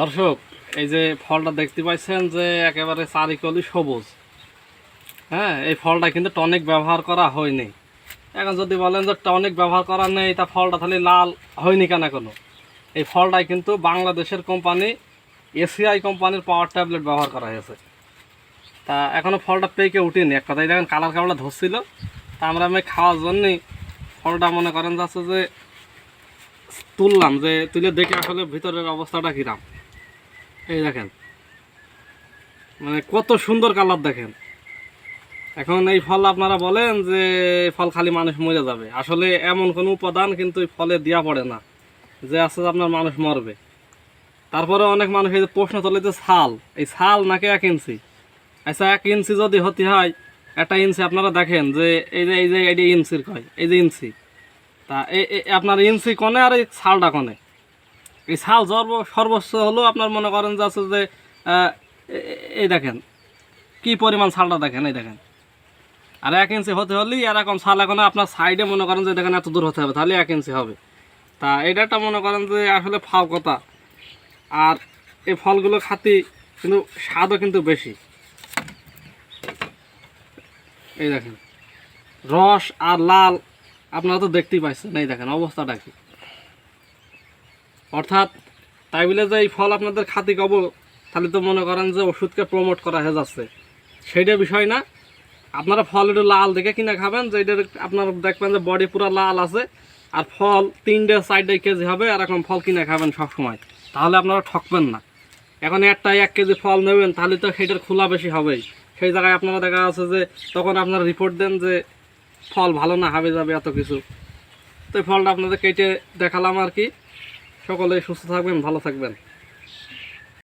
দর্শক, এই যে ফলটা দেখতে পাচ্ছেন যে একেবারে চারিকলি সবুজ। হ্যাঁ এই ফলটা কিন্তু টনিক ব্যবহার করা হয়নি। এখন যদি বলেন যে টনিক ব্যবহার করা নেই, তা ফলটা তাহলে লাল হয়নি কেন কোনো? এই ফলটাই কিন্তু বাংলাদেশের কোম্পানি, এসিআই কোম্পানির পাওয়ার ট্যাবলেট ব্যবহার করা হয়েছে। তা এখনও ফলটা পেকে উঠিনি। এক কথায় দেখেন কালার কালারটা ধরছিল। তা আমরা আমি খাওয়ার জন্যই ফলটা মনে করেন যাচ্ছে যে তুললাম যে তুলে দেখে আসলে ভিতরের অবস্থাটা কিরাম। এই দেখেন। মানে কত সুন্দর কালার দেখেন। এখন এই ফল আপনারা বলেন যে ফল খালি মানুষ মরে যাবে। আসলে এমন কোনো উপাদান কিন্তু ফলে দেওয়া পড়ে না, যে আছে আপনার মানুষ মরবে। তারপরে অনেক মানুষ এই যে প্রশ্ন তোলে যে ছাল, এই ছাল নাকি এক ইঞ্চি? আচ্ছা এক ইঞ্চি যদি হতে হয়, একটা ইঞ্চি আপনারা দেখেন যে, এই যে এই যে এই যে ইঞ্চির কয়, এই যে ইঞ্চি। তা এই আপনার ইঞ্চি কনে আর এই ছালটা কনে এই ছাল সর্ব সর্বোচ্চ হলো আপনার মনে করেন যে আছে যে এই দেখেন, কি পরিমাণ ছালটা দেখেন, এই দেখেন। আর এক ইঞ্চি হতে হলেই এরকম ছাল এখন আপনার সাইডে মনে করেন যে দেখেন এত দূর হতে হবে, তাহলে এক ইঞ্চি হবে। তা এটা একটা মনে করেন যে আসলে ফাও কথা। আর এই ফলগুলো খাতি কিন্তু স্বাদও কিন্তু বেশি। এই দেখেন, রস আর লাল, আপনারা তো দেখতেই পাচ্ছেন এই দেখেন অবস্থাটা কি। অর্থাৎ তাই বলে যে এই ফল আপনাদের খাতি কব, তাহলে তো মনে করেন যে ওষুধকে প্রমোট করা হয়ে যাচ্ছে। সেইটা বিষয় না। আপনারা ফল একটু লাল দেখে কিনে খাবেন, যে এটার আপনারা দেখবেন যে বডি পুরো লাল আছে, আর ফল তিনটে চারটে কেজি হবে এরকম ফল কিনে খাবেন সব সময় তাহলে আপনারা ঠকবেন না। এখন একটা এক কেজি ফল নেবেন, তাহলে তো সেটার খোলা বেশি হবেই। সেই জায়গায় আপনারা দেখা আছে যে তখন আপনারা রিপোর্ট দেন যে ফল ভালো না, হবে যাবে, এত কিছু। তো ফলটা আপনাদের কেটে দেখালাম আর কি। সকলে সুস্থ থাকবেন ভালো থাকবেন।